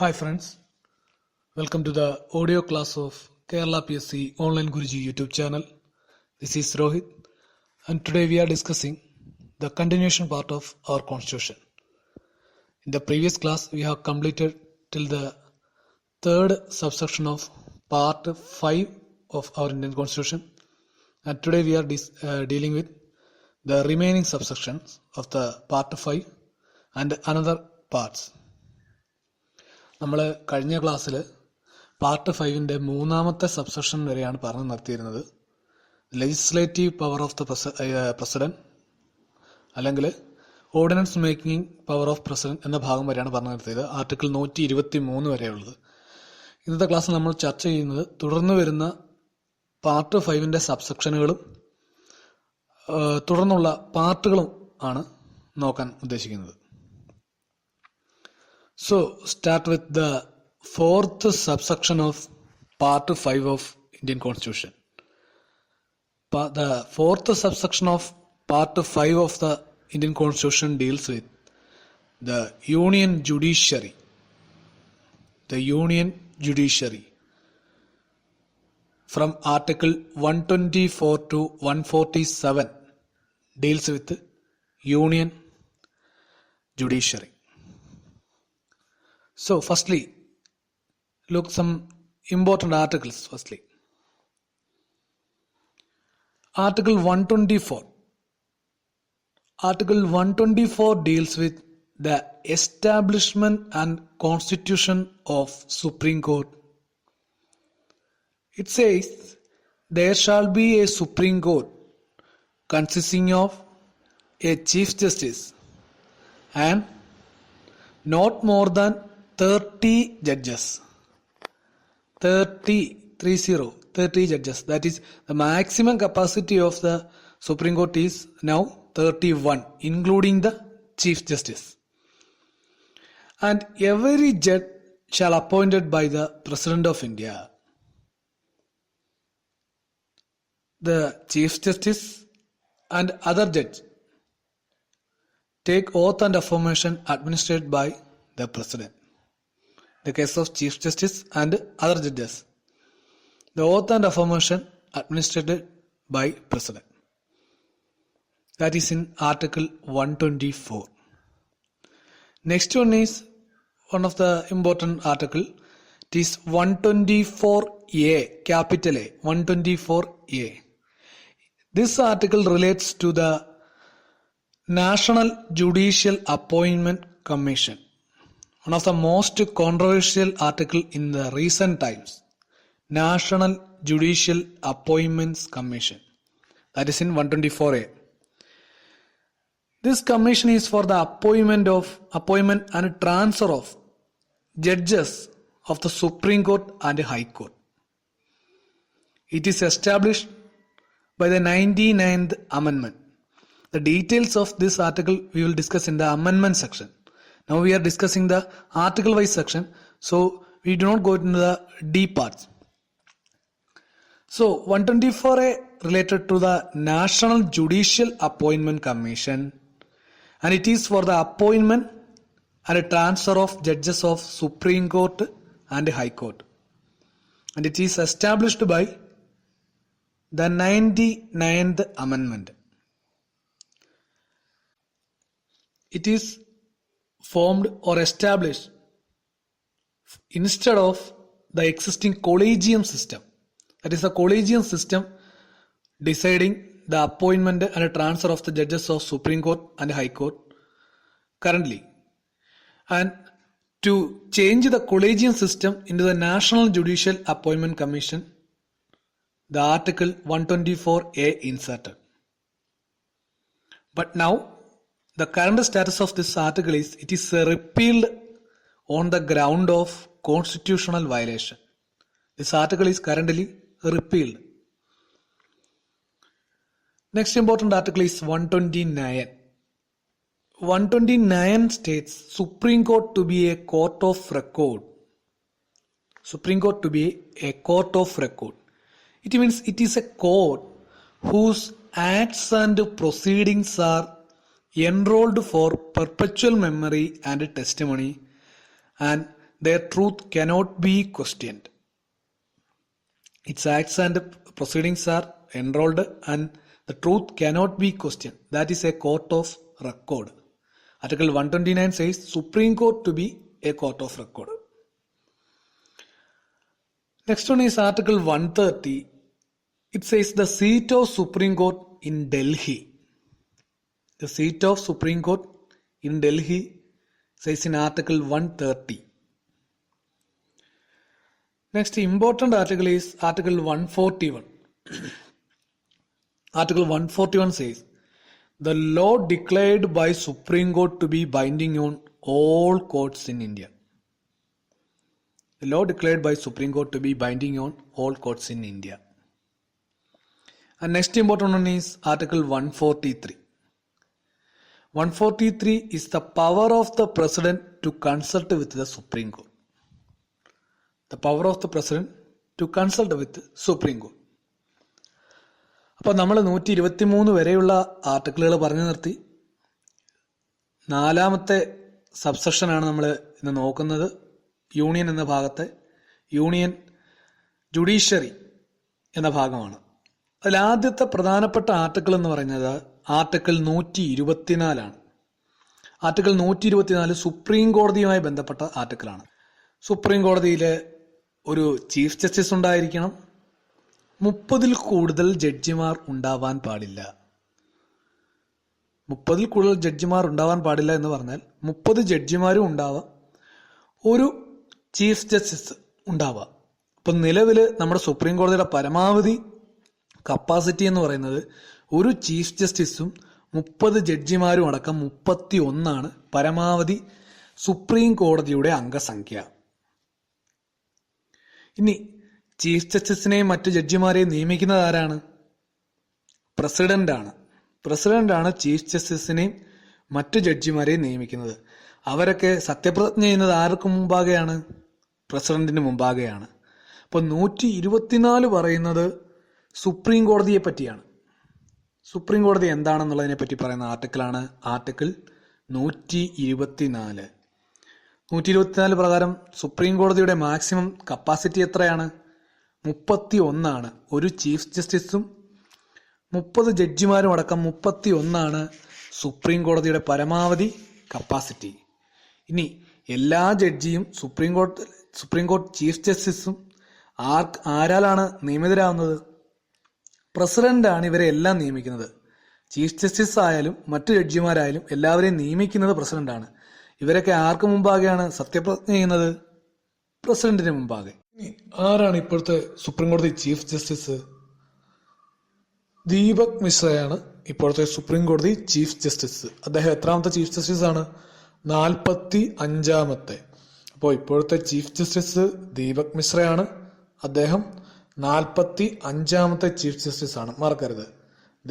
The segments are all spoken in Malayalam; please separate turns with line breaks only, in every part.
Hi friends, welcome to the audio class of Kerala PSC Online Guruji YouTube channel. This is Rohit and today we are discussing the continuation part of our constitution. In the previous class we have completed till the third subsection of part 5 of our Indian constitution and today we are uh, dealing with the remaining subsections of the part 5 and another parts നമ്മൾ കഴിഞ്ഞ ക്ലാസ്സിൽ പാർട്ട് ഫൈവിൻ്റെ മൂന്നാമത്തെ സബ്സെഷൻ വരെയാണ് പറഞ്ഞു നിർത്തിയിരുന്നത് legislative power of the president അല്ലെങ്കിൽ ordinance making power of president എന്ന ഭാഗം വരെയാണ് പറഞ്ഞു നിർത്തിയത് ആർട്ടിക്കിൾ നൂറ്റി ഇരുപത്തി മൂന്ന് വരെയുള്ളത് ഇന്നത്തെ ക്ലാസ്സിൽ നമ്മൾ ചർച്ച ചെയ്യുന്നത് തുടർന്ന് വരുന്ന പാർട്ട് ഫൈവിൻ്റെ സബ്സെക്ഷനുകളും തുടർന്നുള്ള പാർട്ടുകളും ആണ് നോക്കാൻ ഉദ്ദേശിക്കുന്നത് So start with the fourth subsection of Part 5 of Indian Constitution. the fourth subsection of Part 5 of the Indian Constitution deals with the Union Judiciary. The Union Judiciary. From Article 124 to 147 deals with Union Judiciary so firstly, look some important articles firstly. Article 124. Article 124 deals with the establishment and constitution of Supreme Court. It says there shall be a Supreme Court consisting of a Chief Justice and not more than 30 judges. 30 judges. That is the maximum capacity of the Supreme Court is now 31, including the Chief Justice. And every judge shall appointed by the President of India. The Chief Justice and other judge take oath and affirmation administered by the President the case of Chief Justice and other judges. The oath and affirmation administered by President. That is in Article 124. Next one is one of the important article. It is 124A, capital A, 124A. This article relates to the National Judicial Appointment Commission one of the most controversial article in the recent times National Judicial Appointments Commission that is in 124a this commission is for the appointment of appointment and transfer of judges of the Supreme Court and High Court it is established by the 99th amendment the details of this article we will discuss in the amendment section now we are discussing the article wise section. So we do not go into the deep parts. So 124 A related to the National Judicial Appointment Commission and it is for the appointment and a transfer of judges of Supreme Court and High Court. And it is established by the 99th Amendment. It is formed or established instead of the existing collegium system. That is the collegium system deciding the appointment and transfer of the judges of Supreme Court and High Court currently. And to change the collegium system into the National Judicial Appointment Commission, the Article 124A inserted. But now The current status of this article is it is repealed on the ground of constitutional violation. This article is currently repealed. Next important article is 129. 129 states Supreme Court to be a court of record. Supreme Court to be a court of record. It means it is a court whose acts and proceedings are enrolled for perpetual memory and testimony, and their truth cannot be questioned. Its acts and proceedings are enrolled, and the truth cannot be questioned. That is a court of record. Article 129 says Supreme Court to be a court of record. Next one is Article 130. It says the seat of Supreme Court in Delhi the seat of Supreme Court in Delhi says in Article 130. Next important article is Article 141. article 141 says the law declared by Supreme Court to be binding on all courts in India. The law declared by Supreme Court to be binding on all courts in India. And next important one is Article 143. 143 is the power of the president to consult with the Supreme Court. The power of the president to consult with Supreme Court. അപ്പോൾ നമ്മൾ നൂറ്റി ഇരുപത്തി മൂന്ന് വരെയുള്ള ആർട്ടിക്കിളുകൾ പറഞ്ഞു നിർത്തി നാലാമത്തെ സബ്സെക്ഷനാണ് നമ്മൾ ഇന്ന് നോക്കുന്നത് യൂണിയൻ എന്ന ഭാഗത്തെ യൂണിയൻ ജുഡീഷ്യറി എന്ന ഭാഗമാണ് അതിൽ ആദ്യത്തെ പ്രധാനപ്പെട്ട ആർട്ടിക്കിൾ എന്ന് പറയുന്നത് ആർട്ടിക്കിൾ നൂറ്റി ഇരുപത്തിനാലാണ് ആർട്ടിക്കിൾ നൂറ്റി ഇരുപത്തിനാല് സുപ്രീം കോടതിയുമായി ബന്ധപ്പെട്ട ആർട്ടിക്കിളാണ് സുപ്രീം കോടതിയിലെ ഒരു ചീഫ് ജസ്റ്റിസ് ഉണ്ടായിരിക്കണം മുപ്പതിൽ കൂടുതൽ ജഡ്ജിമാർ ഉണ്ടാവാൻ പാടില്ല മുപ്പതിൽ കൂടുതൽ ജഡ്ജിമാർ ഉണ്ടാവാൻ പാടില്ല എന്ന് പറഞ്ഞാൽ മുപ്പത് ജഡ്ജിമാരും ഉണ്ടാവാം ഒരു ചീഫ് ജസ്റ്റിസ് ഉണ്ടാവാം ഇപ്പം നിലവിൽ നമ്മുടെ സുപ്രീം കോടതിയുടെ പരമാവധി കപ്പാസിറ്റി എന്ന് പറയുന്നത് ഒരു ചീഫ് ജസ്റ്റിസും മുപ്പത് ജഡ്ജിമാരും അടക്കം മുപ്പത്തി ഒന്നാണ് പരമാവധി സുപ്രീം കോടതിയുടെ അംഗസംഖ്യ ഇനി ചീഫ് ജസ്റ്റിസിനെയും മറ്റു ജഡ്ജിമാരെയും നിയമിക്കുന്നത് ആരാണ് പ്രസിഡന്റാണ് പ്രസിഡന്റാണ് ചീഫ് ജസ്റ്റിസിനെയും മറ്റു ജഡ്ജിമാരെയും നിയമിക്കുന്നത് അവരൊക്കെ സത്യപ്രതിജ്ഞ ചെയ്യുന്നത് ആർക്കും മുമ്പാകെയാണ് പ്രസിഡന്റിന് മുമ്പാകെയാണ് അപ്പോൾ നൂറ്റി ഇരുപത്തിനാല് പറയുന്നത് സുപ്രീം കോടതിയെ പറ്റിയാണ് സുപ്രീം കോടതി എന്താണെന്നുള്ളതിനെ പറ്റി പറയുന്ന ആർട്ടിക്കിളാണ് ആർട്ടിക്കിൾ നൂറ്റി ഇരുപത്തിനാല് നൂറ്റി ഇരുപത്തിനാല് പ്രകാരം സുപ്രീം കോടതിയുടെ മാക്സിമം കപ്പാസിറ്റി എത്രയാണ് മുപ്പത്തി ഒന്നാണ് ഒരു ചീഫ് ജസ്റ്റിസും മുപ്പത് ജഡ്ജിമാരും അടക്കം മുപ്പത്തി ഒന്നാണ് സുപ്രീം കോടതിയുടെ പരമാവധി കപ്പാസിറ്റി ഇനി എല്ലാ ജഡ്ജിയും സുപ്രീം കോടതി സുപ്രീം കോടതി ചീഫ് ജസ്റ്റിസും ആർ ആരാലാണ് നിയമിതരാകുന്നത് പ്രസിഡന്റാണ് ഇവരെ എല്ലാം നിയമിക്കുന്നത് ചീഫ് ജസ്റ്റിസ് ആയാലും മറ്റു ജഡ്ജിമാരായാലും എല്ലാവരെയും നിയമിക്കുന്നത് പ്രസിഡന്റാണ് ഇവരൊക്കെ ആർക്ക് മുമ്പാകെയാണ് സത്യപ്രതിജ്ഞ ചെയ്യുന്നത് പ്രസിഡന്റിന് മുമ്പാകെ ആരാണ് ഇപ്പോഴത്തെ സുപ്രീം കോടതി ചീഫ് ജസ്റ്റിസ് ദീപക് മിശ്രയാണ് ഇപ്പോഴത്തെ സുപ്രീം കോടതി ചീഫ് ജസ്റ്റിസ് അദ്ദേഹം എത്രാമത്തെ ചീഫ് ജസ്റ്റിസ് ആണ് നാൽപ്പത്തി അഞ്ചാമത്തെ അപ്പോൾ ഇപ്പോഴത്തെ ചീഫ് ജസ്റ്റിസ് ദീപക് മിശ്രയാണ് അദ്ദേഹം നാൽപ്പത്തി അഞ്ചാമത്തെ ചീഫ് ജസ്റ്റിസ് ആണ് മറക്കരുത്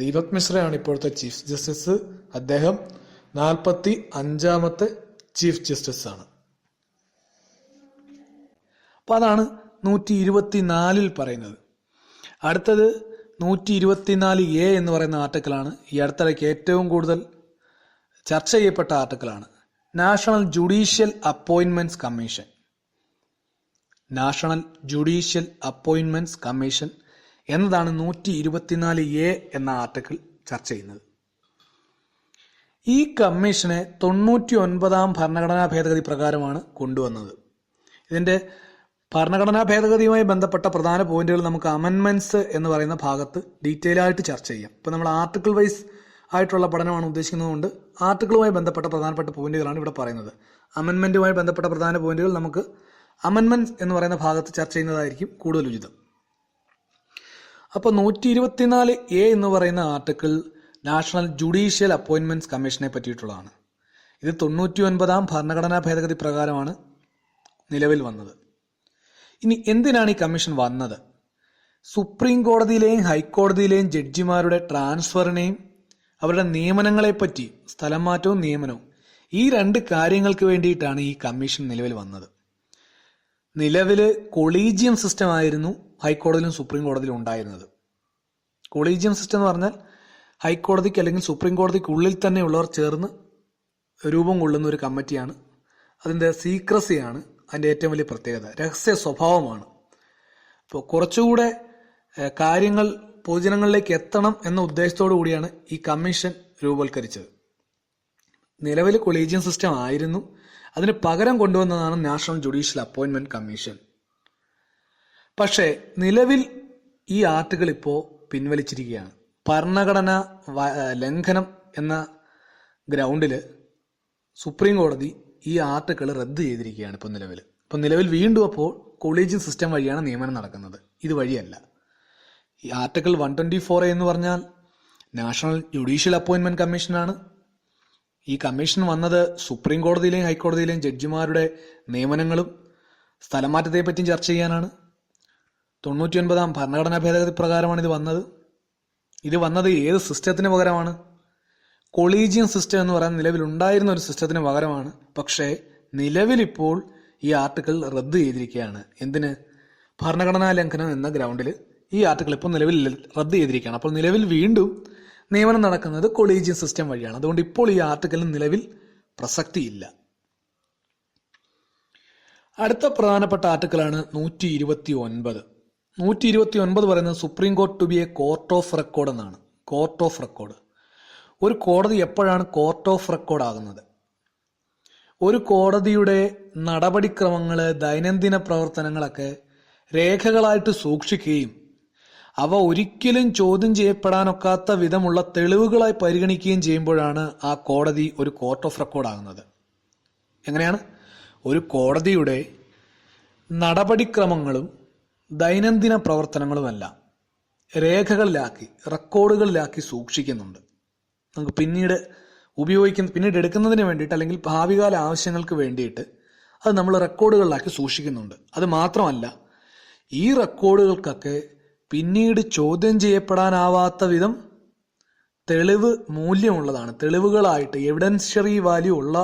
ദീപക് മിശ്രയാണ് ഇപ്പോഴത്തെ ചീഫ് ജസ്റ്റിസ് അദ്ദേഹം നാൽപ്പത്തി അഞ്ചാമത്തെ ചീഫ് ജസ്റ്റിസ് ആണ് അപ്പൊ അതാണ് നൂറ്റി ഇരുപത്തിനാലിൽ പറയുന്നത് അടുത്തത് നൂറ്റി ഇരുപത്തിനാല് എ എന്ന് പറയുന്ന ആർട്ടിക്കിളാണ് ഈ അടുത്തിടയ്ക്ക് ഏറ്റവും കൂടുതൽ ചർച്ച ചെയ്യപ്പെട്ട ആർട്ടിക്കിളാണ് national judicial appointments commission national judicial appointments commission എന്നതാണ് നൂറ്റി ഇരുപത്തിനാല് എ എന്ന ആർട്ടിക്കിൾ ചർച്ച ചെയ്യുന്നത് ഈ കമ്മീഷനെ തൊണ്ണൂറ്റി ഒൻപതാം ഭരണഘടനാ ഭേദഗതി പ്രകാരമാണ് കൊണ്ടുവന്നത് ഇതിന്റെ ഭരണഘടനാ ഭേദഗതിയുമായി ബന്ധപ്പെട്ട പ്രധാന പോയിന്റുകൾ നമുക്ക് അമൻമെന്റ്സ് എന്ന് പറയുന്ന ഭാഗത്ത് ഡീറ്റെയിൽ ആയിട്ട് ചർച്ച ചെയ്യാം ഇപ്പോൾ നമ്മൾ ആർട്ടിക്കിൾ വൈസ് ആയിട്ടുള്ള പഠനമാണ് ഉദ്ദേശിക്കുന്നതുകൊണ്ട് ആർട്ടിക്കിളുമായി ബന്ധപ്പെട്ട പ്രധാനപ്പെട്ട പോയിന്റുകളാണ് ഇവിടെ പറയുന്നത് അമൻമെന്റുമായി ബന്ധപ്പെട്ട പ്രധാന പോയിന്റുകൾ നമുക്ക് അമൻമെന്റ് എന്ന് പറയുന്ന ഭാഗത്ത് ചർച്ച ചെയ്യുന്നതായിരിക്കും കൂടുതൽ ഉചിതം അപ്പോൾ നൂറ്റി ഇരുപത്തിനാല് എ എന്ന് പറയുന്ന ആർട്ടിക്കിൾ നാഷണൽ ജുഡീഷ്യൽ അപ്പോയിൻമെൻറ്റ്സ് കമ്മീഷനെ പറ്റിയിട്ടുള്ളതാണ് ഇത് തൊണ്ണൂറ്റി ഒൻപതാം ഭരണഘടനാ ഭേദഗതി പ്രകാരമാണ് നിലവിൽ വന്നത് ഇനി എന്തിനാണ് ഈ കമ്മീഷൻ വന്നത് സുപ്രീം കോടതിയിലെയും ഹൈക്കോടതിയിലെയും ജഡ്ജിമാരുടെ ട്രാൻസ്ഫറിനെയും അവരുടെ നിയമനങ്ങളെ പറ്റി സ്ഥലം മാറ്റവും നിയമനവും ഈ രണ്ട് കാര്യങ്ങൾക്ക് വേണ്ടിയിട്ടാണ് ഈ കമ്മീഷൻ നിലവിൽ വന്നത് നിലവിൽ കൊളീജിയം സിസ്റ്റം ആയിരുന്നു ഹൈക്കോടതിയിലും സുപ്രീം കോടതിയിലും ഉണ്ടായിരുന്നത് കൊളീജിയം സിസ്റ്റം എന്ന് പറഞ്ഞാൽ ഹൈക്കോടതിക്ക് അല്ലെങ്കിൽ സുപ്രീം കോടതിക്കുള്ളിൽ ഉള്ളവർ ചേർന്ന് രൂപം കൊള്ളുന്ന ഒരു കമ്മിറ്റിയാണ് അതിൻ്റെ സീക്രസിയാണ് അതിൻ്റെ ഏറ്റവും വലിയ പ്രത്യേകത രഹസ്യ സ്വഭാവമാണ് അപ്പോൾ കുറച്ചുകൂടെ കാര്യങ്ങൾ പൊതുജനങ്ങളിലേക്ക് എത്തണം എന്ന ഉദ്ദേശത്തോടു കൂടിയാണ് ഈ കമ്മീഷൻ രൂപവൽക്കരിച്ചത് നിലവിൽ കൊളീജിയം സിസ്റ്റം ആയിരുന്നു അതിന് പകരം കൊണ്ടുവന്നതാണ് നാഷണൽ ജുഡീഷ്യൽ അപ്പോയിന്റ്മെന്റ് കമ്മീഷൻ പക്ഷേ നിലവിൽ ഈ ആർട്ടിക്കിൾ ഇപ്പോൾ പിൻവലിച്ചിരിക്കുകയാണ് ഭരണഘടന ലംഘനം എന്ന ഗ്രൗണ്ടിൽ സുപ്രീം കോടതി ഈ ആർട്ടിക്കിൾ റദ്ദ് ചെയ്തിരിക്കുകയാണ് ഇപ്പോൾ നിലവിൽ ഇപ്പോൾ നിലവിൽ വീണ്ടും അപ്പോൾ കൊളീജിയം സിസ്റ്റം വഴിയാണ് നിയമനം നടക്കുന്നത് ഇത് വഴിയല്ല ഈ ആർട്ടിക്കിൾ വൺ ട്വൻറ്റി ഫോർ എന്ന് പറഞ്ഞാൽ നാഷണൽ ജുഡീഷ്യൽ അപ്പോയിൻമെൻറ്റ് കമ്മീഷനാണ് ഈ കമ്മീഷൻ വന്നത് സുപ്രീം കോടതിയിലെയും ഹൈക്കോടതിയിലെയും ജഡ്ജിമാരുടെ നിയമനങ്ങളും സ്ഥലമാറ്റത്തെ പറ്റിയും ചർച്ച ചെയ്യാനാണ് തൊണ്ണൂറ്റിയൊൻപതാം ഭരണഘടനാ ഭേദഗതി പ്രകാരമാണ് ഇത് വന്നത് ഇത് വന്നത് ഏത് സിസ്റ്റത്തിന് പകരമാണ് കൊളീജിയം സിസ്റ്റം എന്ന് പറയുന്ന നിലവിലുണ്ടായിരുന്ന ഒരു സിസ്റ്റത്തിന് പകരമാണ് പക്ഷേ നിലവിലിപ്പോൾ ഈ ആർട്ടിക്കിൾ റദ്ദ് ചെയ്തിരിക്കുകയാണ് എന്തിന് ഭരണഘടനാ ലംഘനം എന്ന ഗ്രൗണ്ടിൽ ഈ ആർട്ടിക്കിൾ ഇപ്പോൾ നിലവിൽ റദ്ദ് ചെയ്തിരിക്കുകയാണ് അപ്പോൾ നിലവിൽ വീണ്ടും നിയമനം നടക്കുന്നത് കൊളീജിയം സിസ്റ്റം വഴിയാണ് അതുകൊണ്ട് ഇപ്പോൾ ഈ ആർട്ടിക്കലിന് നിലവിൽ പ്രസക്തിയില്ല അടുത്ത പ്രധാനപ്പെട്ട ആർട്ടിക്കലാണ് നൂറ്റി ഇരുപത്തി ഒൻപത് നൂറ്റി ഇരുപത്തി ഒൻപത് പറയുന്നത് supreme court to be a court of record എന്നാണ് കോർട്ട് ഓഫ് റെക്കോർഡ് ഒരു കോടതി എപ്പോഴാണ് കോർട്ട് ഓഫ് റെക്കോർഡ് ആകുന്നത് ഒരു കോടതിയുടെ നടപടിക്രമങ്ങൾ ദൈനംദിന പ്രവർത്തനങ്ങളൊക്കെ രേഖകളായിട്ട് സൂക്ഷിക്കുകയും അവ ഒരിക്കലും ചോദ്യം ചെയ്യപ്പെടാനൊക്കാത്ത വിധമുള്ള തെളിവുകളായി പരിഗണിക്കുകയും ചെയ്യുമ്പോഴാണ് ആ കോടതി ഒരു കോർട്ട് ഓഫ് റെക്കോർഡ് ആകുന്നത് എങ്ങനെയാണ് ഒരു കോടതിയുടെ നടപടിക്രമങ്ങളും ദൈനംദിന പ്രവർത്തനങ്ങളുമല്ല രേഖകളിലാക്കി റെക്കോർഡുകളിലാക്കി സൂക്ഷിക്കുന്നുണ്ട് നമുക്ക് പിന്നീട് ഉപയോഗിക്കുന്ന പിന്നീട് എടുക്കുന്നതിന് വേണ്ടിയിട്ട് അല്ലെങ്കിൽ ഭാവികാല ആവശ്യങ്ങൾക്ക് വേണ്ടിയിട്ട് അത് നമ്മൾ റെക്കോർഡുകളിലാക്കി സൂക്ഷിക്കുന്നുണ്ട് അത് മാത്രമല്ല ഈ റെക്കോർഡുകൾക്കൊക്കെ പിന്നീട് ചോദ്യം ചെയ്യപ്പെടാനാവാത്ത വിധം തെളിവ് മൂല്യമുള്ളതാണ് തെളിവുകളായിട്ട് എവിഡൻഷ്യറി വാല്യൂ ഉള്ള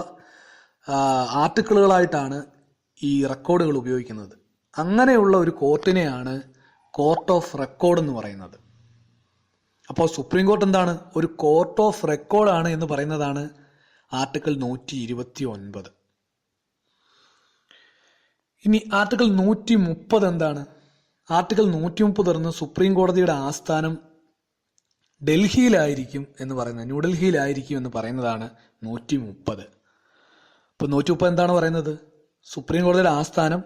ആർട്ടിക്കിളുകളായിട്ടാണ് ഈ റെക്കോർഡുകൾ ഉപയോഗിക്കുന്നത് അങ്ങനെയുള്ള ഒരു കോർട്ടിനെയാണ് കോർട്ട് ഓഫ് റെക്കോർഡ് എന്ന് പറയുന്നത് അപ്പോൾ സുപ്രീം കോർട്ട് എന്താണ് ഒരു കോർട്ട് ഓഫ് റെക്കോർഡാണ് എന്ന് പറയുന്നതാണ് ആർട്ടിക്കിൾ നൂറ്റി ഇരുപത്തി ഒൻപത് ഇനി ആർട്ടിക്കിൾ നൂറ്റി മുപ്പത് എന്താണ് ആർട്ടിക്കിൾ നൂറ്റി മുപ്പത് പറഞ്ഞ സുപ്രീം കോടതിയുടെ ആസ്ഥാനം ഡൽഹിയിലായിരിക്കും എന്ന് പറയുന്നത് ന്യൂഡൽഹിയിലായിരിക്കും എന്ന് പറയുന്നതാണ് നൂറ്റി മുപ്പത് അപ്പൊ നൂറ്റി മുപ്പത് എന്താണ് പറയുന്നത് സുപ്രീം കോടതിയുടെ ആസ്ഥാനം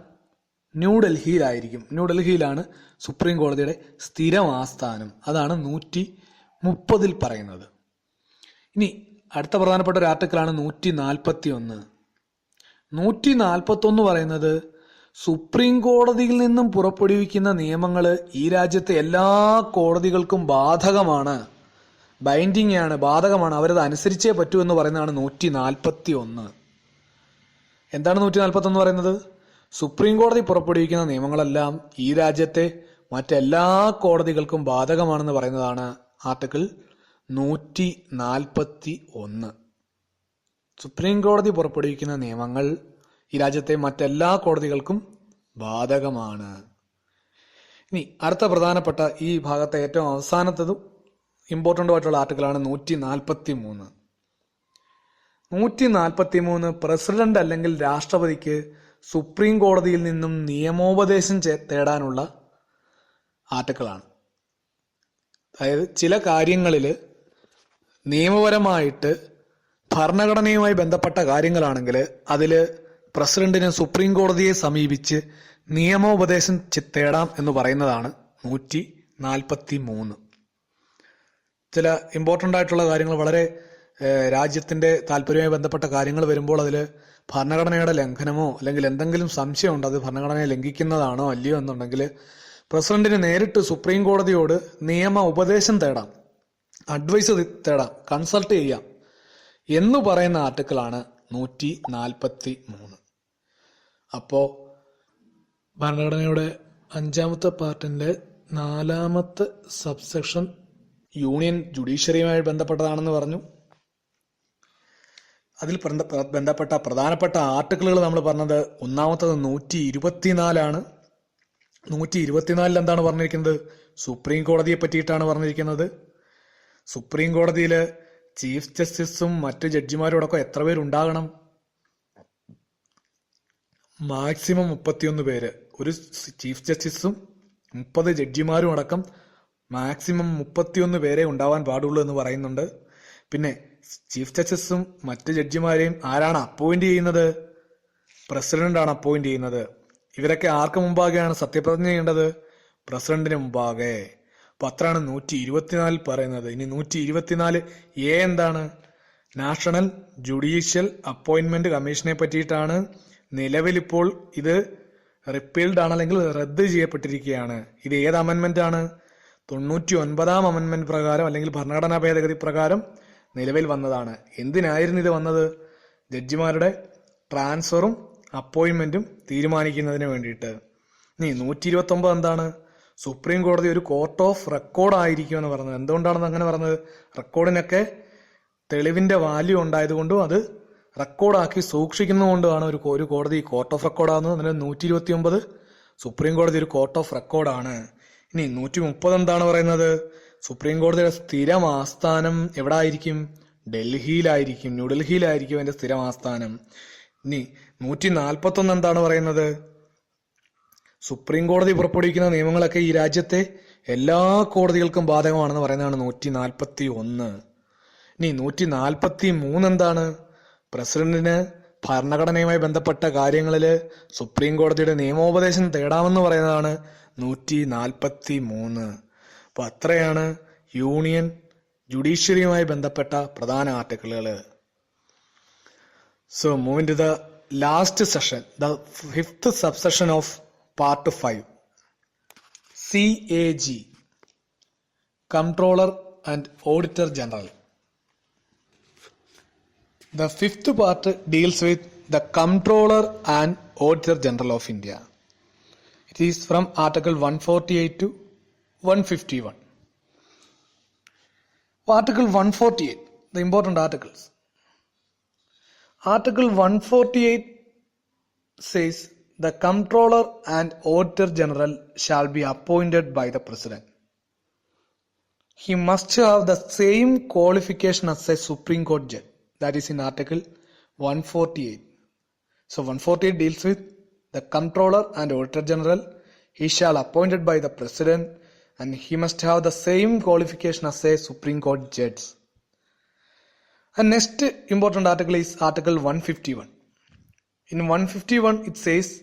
ന്യൂഡൽഹിയിലായിരിക്കും ന്യൂഡൽഹിയിലാണ് സുപ്രീം കോടതിയുടെ സ്ഥിരം ആസ്ഥാനം അതാണ് നൂറ്റി മുപ്പതിൽ പറയുന്നത് ഇനി അടുത്ത പ്രധാനപ്പെട്ട ഒരു ആർട്ടിക്കിളാണ് നൂറ്റി നാൽപ്പത്തി ഒന്ന് നൂറ്റി ഒന്ന് പറയുന്നത് സുപ്രീം കോടതിയിൽ നിന്നും പുറപ്പെടുവിക്കുന്ന നിയമങ്ങൾ ഈ രാജ്യത്തെ എല്ലാ കോടതികൾക്കും ബാധകമാണ് ബൈൻഡിങ് ആണ് ബാധകമാണ് അവരത് അനുസരിച്ചേ പറ്റൂ എന്ന് പറയുന്നതാണ് നൂറ്റി നാൽപ്പത്തി ഒന്ന് എന്താണ് നൂറ്റി ഒന്ന് പറയുന്നത് സുപ്രീം കോടതി പുറപ്പെടുവിക്കുന്ന നിയമങ്ങളെല്ലാം ഈ രാജ്യത്തെ മറ്റെല്ലാ കോടതികൾക്കും ബാധകമാണെന്ന് പറയുന്നതാണ് ആർട്ടിക്കിൾ നൂറ്റി നാൽപ്പത്തി ഒന്ന് സുപ്രീം കോടതി പുറപ്പെടുവിക്കുന്ന നിയമങ്ങൾ ഈ രാജ്യത്തെ മറ്റെല്ലാ കോടതികൾക്കും ബാധകമാണ് ഇനി അടുത്ത പ്രധാനപ്പെട്ട ഈ ഭാഗത്തെ ഏറ്റവും അവസാനത്തതും ആയിട്ടുള്ള ആർട്ടിക്കിളാണ് നൂറ്റി നാൽപ്പത്തി മൂന്ന് നൂറ്റി നാൽപ്പത്തി മൂന്ന് പ്രസിഡന്റ് അല്ലെങ്കിൽ രാഷ്ട്രപതിക്ക് സുപ്രീം കോടതിയിൽ നിന്നും നിയമോപദേശം തേടാനുള്ള ആർട്ടിക്കിളാണ് അതായത് ചില കാര്യങ്ങളിൽ നിയമപരമായിട്ട് ഭരണഘടനയുമായി ബന്ധപ്പെട്ട കാര്യങ്ങളാണെങ്കിൽ അതിൽ പ്രസിഡന്റിനെ സുപ്രീം കോടതിയെ സമീപിച്ച് നിയമോപദേശം തേടാം എന്ന് പറയുന്നതാണ് നൂറ്റി നാൽപ്പത്തി മൂന്ന് ചില ഇമ്പോർട്ടൻ്റ് ആയിട്ടുള്ള കാര്യങ്ങൾ വളരെ രാജ്യത്തിൻ്റെ താല്പര്യവുമായി ബന്ധപ്പെട്ട കാര്യങ്ങൾ വരുമ്പോൾ അതിൽ ഭരണഘടനയുടെ ലംഘനമോ അല്ലെങ്കിൽ എന്തെങ്കിലും സംശയമുണ്ട് അത് ഭരണഘടനയെ ലംഘിക്കുന്നതാണോ അല്ലയോ എന്നുണ്ടെങ്കിൽ പ്രസിഡന്റിന് നേരിട്ട് സുപ്രീം കോടതിയോട് നിയമ ഉപദേശം തേടാം അഡ്വൈസ് തേടാം കൺസൾട്ട് ചെയ്യാം എന്ന് പറയുന്ന ആർട്ടിക്കിളാണ് നൂറ്റി നാൽപ്പത്തി മൂന്ന് അപ്പോ ഭരണഘടനയുടെ അഞ്ചാമത്തെ പാർട്ടിന്റെ നാലാമത്തെ സബ്സെക്ഷൻ യൂണിയൻ ജുഡീഷ്യറിയുമായി ബന്ധപ്പെട്ടതാണെന്ന് പറഞ്ഞു അതിൽ ബന്ധപ്പെട്ട പ്രധാനപ്പെട്ട ആർട്ടിക്കിളുകൾ നമ്മൾ പറഞ്ഞത് ഒന്നാമത്തത് നൂറ്റി ഇരുപത്തിനാലാണ് നൂറ്റി ഇരുപത്തിനാലിൽ എന്താണ് പറഞ്ഞിരിക്കുന്നത് സുപ്രീം കോടതിയെ പറ്റിയിട്ടാണ് പറഞ്ഞിരിക്കുന്നത് സുപ്രീം കോടതിയിൽ ചീഫ് ജസ്റ്റിസും മറ്റ് ജഡ്ജിമാരോടൊക്കെ എത്ര പേരുണ്ടാകണം മാക്സിമം മുപ്പത്തിയൊന്ന് പേര് ഒരു ചീഫ് ജസ്റ്റിസും മുപ്പത് ജഡ്ജിമാരും അടക്കം മാക്സിമം മുപ്പത്തിയൊന്ന് പേരെ ഉണ്ടാവാൻ പാടുള്ളൂ എന്ന് പറയുന്നുണ്ട് പിന്നെ ചീഫ് ജസ്റ്റിസും മറ്റ് ജഡ്ജിമാരെയും ആരാണ് അപ്പോയിന്റ് ചെയ്യുന്നത് പ്രസിഡന്റാണ് അപ്പോയിന്റ് ചെയ്യുന്നത് ഇവരൊക്കെ ആർക്ക് മുമ്പാകെയാണ് സത്യപ്രതിജ്ഞ ചെയ്യേണ്ടത് പ്രസിഡന്റിന് മുമ്പാകെ പത്രാണ് അത്രയാണ് നൂറ്റി ഇരുപത്തിനാലിൽ പറയുന്നത് ഇനി നൂറ്റി ഇരുപത്തിനാല് എ എന്താണ് നാഷണൽ ജുഡീഷ്യൽ അപ്പോയിന്റ്മെന്റ് കമ്മീഷനെ പറ്റിയിട്ടാണ് നിലവിലിപ്പോൾ ഇത് റിപ്പീൽഡ് ആണ് അല്ലെങ്കിൽ റദ്ദ് ചെയ്യപ്പെട്ടിരിക്കുകയാണ് ഇത് ഏത് അമെന്മെന്റ് ആണ് തൊണ്ണൂറ്റി ഒൻപതാം അമെന്മെന്റ് പ്രകാരം അല്ലെങ്കിൽ ഭരണഘടനാ ഭേദഗതി പ്രകാരം നിലവിൽ വന്നതാണ് എന്തിനായിരുന്നു ഇത് വന്നത് ജഡ്ജിമാരുടെ ട്രാൻസ്ഫറും അപ്പോയിൻമെന്റും തീരുമാനിക്കുന്നതിന് വേണ്ടിയിട്ട് ഇനി നൂറ്റി ഇരുപത്തി ഒമ്പത് എന്താണ് സുപ്രീം കോടതി ഒരു കോർട്ട് ഓഫ് റെക്കോർഡ് ആയിരിക്കുമെന്ന് പറഞ്ഞത് എന്തുകൊണ്ടാണെന്ന് അങ്ങനെ പറഞ്ഞത് റെക്കോർഡിനൊക്കെ തെളിവിന്റെ വാല്യൂ ഉണ്ടായതുകൊണ്ടും അത് റെക്കോർഡാക്കി സൂക്ഷിക്കുന്നതുകൊണ്ടാണ് ഒരു ഒരു കോടതി കോർട്ട് ഓഫ് റെക്കോർഡാകുന്നത് അതിന് നൂറ്റി ഇരുപത്തി ഒമ്പത് സുപ്രീം കോടതി ഒരു കോർട്ട് ഓഫ് റെക്കോർഡാണ് ഇനി നൂറ്റി മുപ്പത് എന്താണ് പറയുന്നത് സുപ്രീം കോടതിയുടെ സ്ഥിരം ആസ്ഥാനം എവിടെ ആയിരിക്കും ഡൽഹിയിലായിരിക്കും ന്യൂഡൽഹിയിലായിരിക്കും എൻ്റെ സ്ഥിരം ആസ്ഥാനം ഇനി നൂറ്റി ഒന്ന് എന്താണ് പറയുന്നത് സുപ്രീം കോടതി പുറപ്പെടുവിക്കുന്ന നിയമങ്ങളൊക്കെ ഈ രാജ്യത്തെ എല്ലാ കോടതികൾക്കും ബാധകമാണെന്ന് പറയുന്നതാണ് നൂറ്റി നാൽപ്പത്തി ഒന്ന് ഇനി നൂറ്റി നാൽപ്പത്തി മൂന്ന് എന്താണ് പ്രസിഡന്റിന് ഭരണഘടനയുമായി ബന്ധപ്പെട്ട കാര്യങ്ങളിൽ സുപ്രീം കോടതിയുടെ നിയമോപദേശം തേടാമെന്ന് പറയുന്നതാണ് നൂറ്റി നാൽപ്പത്തി മൂന്ന് അപ്പൊ അത്രയാണ് യൂണിയൻ ജുഡീഷ്യറിയുമായി ബന്ധപ്പെട്ട പ്രധാന ആർട്ടിക്കിളുകൾ so moving to the last session the fifth subsection of part five C A G controller and auditor general The fifth part deals with the Comptroller and Auditor General of India. It is from Article 148 to 151. Article 148, the important articles. Article 148 says the Comptroller and Auditor General shall be appointed by the President. He must have the same qualification as a Supreme Court judge that is in article 148. So 148 deals with the Comptroller and Auditor General. He shall appointed by the President and he must have the same qualification as a Supreme Court judge. And next important article is Article 151. In 151 it says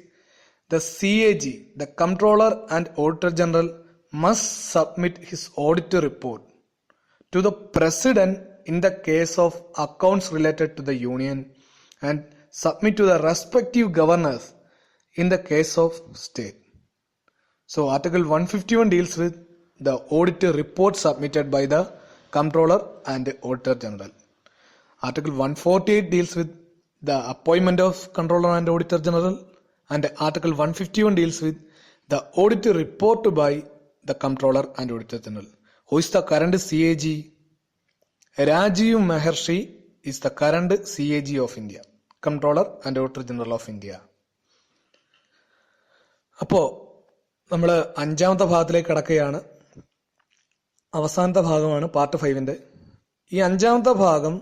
the CAG, the Comptroller and Auditor General must submit his audit report to the President in the case of accounts related to the union and submit to the respective governors in the case of state. So Article 151 deals with the audit report submitted by the Comptroller and the Auditor General. Article 148 deals with the appointment of Controller and Auditor General and Article 151 deals with the audit report by the Comptroller and Auditor General. Who is the current CAG? Rajiv Mehrishi the current C A G of India controller and auditor general of India അപ്പോ നമ്മൾ അഞ്ചാമത്തെ ഭാഗത്തിലേക്ക് കടക്കുകയാണ് അവസാനത്തെ ഭാഗമാണ് പാർട്ട് ഫൈവിന്റെ ഈ അഞ്ചാമത്തെ ഭാഗം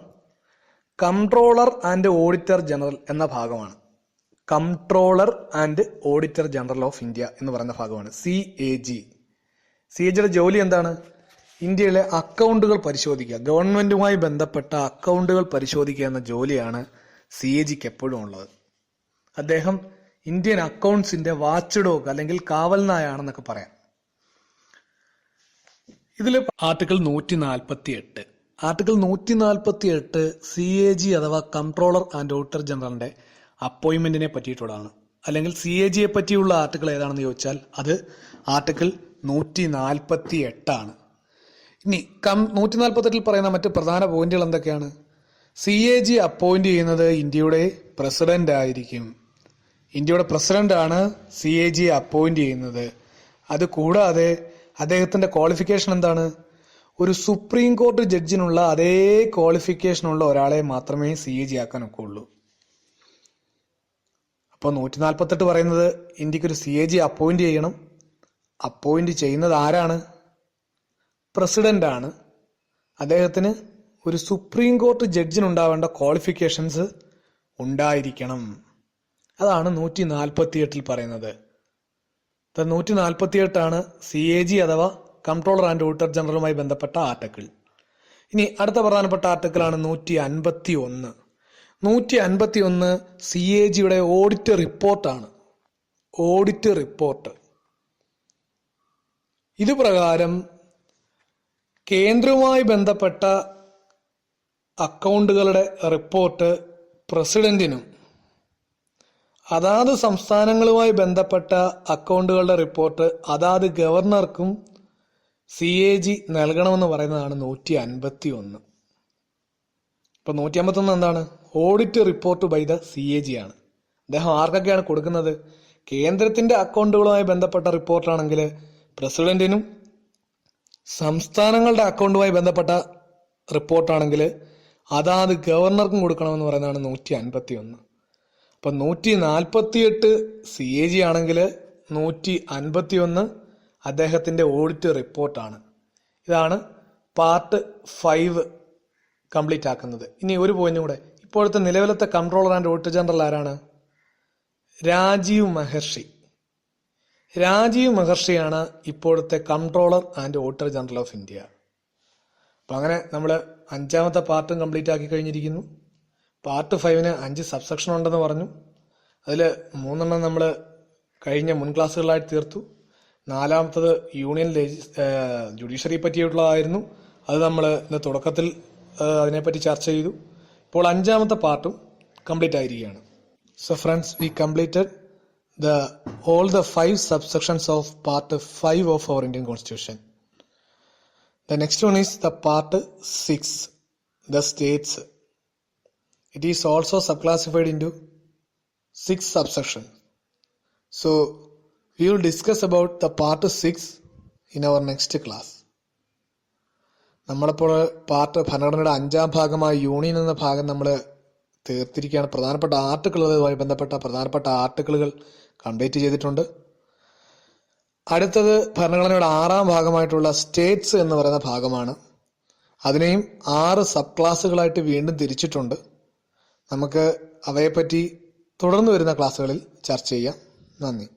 കൺട്രോളർ ആൻഡ് ഓഡിറ്റർ ജനറൽ എന്ന ഭാഗമാണ് controller and auditor general of India എന്ന് പറയുന്ന ഭാഗമാണ് C A G C A ജിയുടെ ജോലി എന്താണ് ഇന്ത്യയിലെ അക്കൗണ്ടുകൾ പരിശോധിക്കുക ഗവൺമെന്റുമായി ബന്ധപ്പെട്ട അക്കൗണ്ടുകൾ പരിശോധിക്കുക എന്ന ജോലിയാണ് സി എ ജിക്ക് എപ്പോഴും ഉള്ളത് അദ്ദേഹം ഇന്ത്യൻ അക്കൗണ്ട്സിന്റെ വാച്ച് ഡോഗ് അല്ലെങ്കിൽ കാവൽ നായാണെന്നൊക്കെ പറയാം ഇതിൽ ആർട്ടിക്കിൾ നൂറ്റി നാൽപ്പത്തി എട്ട് ആർട്ടിക്കിൾ നൂറ്റി നാൽപ്പത്തി എട്ട് സി എ ജി അഥവാ കൺട്രോളർ ആൻഡ് ഓഡിറ്റർ ജനറലിന്റെ അപ്പോയിന്റ്മെന്റിനെ പറ്റിയിട്ടുള്ളതാണ് അല്ലെങ്കിൽ സി എ ജിയെ പറ്റിയുള്ള ആർട്ടിക്കിൾ ഏതാണെന്ന് ചോദിച്ചാൽ അത് ആർട്ടിക്കിൾ നൂറ്റി നാൽപ്പത്തി എട്ടാണ് ഇനി കം നൂറ്റി നാൽപ്പത്തെട്ടിൽ പറയുന്ന മറ്റ് പ്രധാന പോയിന്റുകൾ എന്തൊക്കെയാണ് സി എ ജി അപ്പോയിന്റ് ചെയ്യുന്നത് ഇന്ത്യയുടെ പ്രസിഡന്റ് ആയിരിക്കും ഇന്ത്യയുടെ പ്രസിഡന്റാണ് സി എ ജി അപ്പോയിന്റ് ചെയ്യുന്നത് അത് കൂടാതെ അദ്ദേഹത്തിന്റെ ക്വാളിഫിക്കേഷൻ എന്താണ് ഒരു സുപ്രീം കോർട്ട് ജഡ്ജിനുള്ള അതേ ക്വാളിഫിക്കേഷനുള്ള ഒരാളെ മാത്രമേ സി എ ജി ആക്കാൻ ഒക്കുള്ളൂ അപ്പോൾ നൂറ്റി നാൽപ്പത്തെട്ട് പറയുന്നത് ഒരു സി എ ജി അപ്പോയിന്റ് ചെയ്യണം അപ്പോയിന്റ് ചെയ്യുന്നത് ആരാണ് ആണ് അദ്ദേഹത്തിന് ഒരു സുപ്രീം കോർട്ട് ജഡ്ജിനുണ്ടാവേണ്ട ക്വാളിഫിക്കേഷൻസ് ഉണ്ടായിരിക്കണം അതാണ് നൂറ്റി നാൽപ്പത്തി എട്ടിൽ പറയുന്നത് നൂറ്റി നാൽപ്പത്തി എട്ടാണ് സി എ ജി അഥവാ കൺട്രോളർ ആൻഡ് ഓഡിറ്റർ ജനറലുമായി ബന്ധപ്പെട്ട ആർട്ടിക്കിൾ ഇനി അടുത്ത പ്രധാനപ്പെട്ട ആർട്ടിക്കിളാണ് നൂറ്റി അൻപത്തി ഒന്ന് നൂറ്റി അൻപത്തി ഒന്ന് സി എ ജിയുടെ ഓഡിറ്റ് റിപ്പോർട്ടാണ് ഓഡിറ്റ് റിപ്പോർട്ട് ഇതുപ്രകാരം കേന്ദ്രവുമായി ബന്ധപ്പെട്ട അക്കൗണ്ടുകളുടെ റിപ്പോർട്ട് പ്രസിഡന്റിനും അതാത് സംസ്ഥാനങ്ങളുമായി ബന്ധപ്പെട്ട അക്കൗണ്ടുകളുടെ റിപ്പോർട്ട് അതാത് ഗവർണർക്കും സി എ ജി നൽകണമെന്ന് പറയുന്നതാണ് നൂറ്റി അൻപത്തി ഒന്ന് ഇപ്പൊ നൂറ്റി ഒന്ന് എന്താണ് audit report by the C A G ആണ് അദ്ദേഹം ആർക്കൊക്കെയാണ് കൊടുക്കുന്നത് കേന്ദ്രത്തിന്റെ അക്കൗണ്ടുകളുമായി ബന്ധപ്പെട്ട റിപ്പോർട്ടാണെങ്കിൽ പ്രസിഡന്റിനും സംസ്ഥാനങ്ങളുടെ അക്കൗണ്ടുമായി ബന്ധപ്പെട്ട റിപ്പോർട്ടാണെങ്കിൽ അതാത് ഗവർണർക്കും കൊടുക്കണമെന്ന് പറയുന്നതാണ് നൂറ്റി അൻപത്തി ഒന്ന് അപ്പൊ നൂറ്റി നാൽപ്പത്തി എട്ട് സി എ ജി ആണെങ്കിൽ നൂറ്റി അൻപത്തി ഒന്ന് അദ്ദേഹത്തിൻ്റെ ഓഡിറ്റ് റിപ്പോർട്ടാണ് ഇതാണ് പാർട്ട് ഫൈവ് കംപ്ലീറ്റ് ആക്കുന്നത് ഇനി ഒരു പോയിന്റ് കൂടെ ഇപ്പോഴത്തെ നിലവിലത്തെ കൺട്രോളർ ആൻഡ് ഓഡിറ്റർ ജനറൽ ആരാണ് രാജീവ് മഹർഷി രാജീവ് മഹർഷിയാണ് ഇപ്പോഴത്തെ controller and auditor general of India അപ്പം അങ്ങനെ നമ്മൾ അഞ്ചാമത്തെ പാർട്ടും കംപ്ലീറ്റ് ആക്കി കഴിഞ്ഞിരിക്കുന്നു പാർട്ട് ഫൈവിന് അഞ്ച് സബ്സെക്ഷൻ ഉണ്ടെന്ന് പറഞ്ഞു അതിൽ മൂന്നെണ്ണം നമ്മൾ കഴിഞ്ഞ മുൻ ക്ലാസ്സുകളായിട്ട് തീർത്തു നാലാമത്തത് യൂണിയൻ ലേജി ജുഡീഷ്യറി പറ്റിയിട്ടുള്ളതായിരുന്നു അത് നമ്മൾ ഇന്ന് തുടക്കത്തിൽ അതിനെപ്പറ്റി ചർച്ച ചെയ്തു ഇപ്പോൾ അഞ്ചാമത്തെ പാർട്ടും കംപ്ലീറ്റ് ആയിരിക്കുകയാണ് so friends we completed the all the five subsections of part 5 of our Indian Constitution. The next one is the part 6, the states. It is also subclassified into six subsections. So we will discuss about the part 6 in our next class. നമ്മളിപ്പോൾ പാർട്ട് ഭരണഘടനയുടെ അഞ്ചാം ഭാഗമായ യൂണിയൻ എന്ന ഭാഗം നമ്മൾ തീർത്തിരിക്കുകയാണ് പ്രധാനപ്പെട്ട ആർട്ടിക്കിളുകളുമായി ബന്ധപ്പെട്ട പ്രധാനപ്പെട്ട ആർട്ടിക്കിളുകൾ കൺവേറ്റ് ചെയ്തിട്ടുണ്ട് അടുത്തത് ഭരണഘടനയുടെ ആറാം ഭാഗമായിട്ടുള്ള സ്റ്റേറ്റ്സ് എന്ന് പറയുന്ന ഭാഗമാണ് അതിനെയും ആറ് സബ് ക്ലാസ്സുകളായിട്ട് വീണ്ടും തിരിച്ചിട്ടുണ്ട് നമുക്ക് അവയെപ്പറ്റി തുടർന്ന് വരുന്ന ക്ലാസ്സുകളിൽ ചർച്ച ചെയ്യാം നന്ദി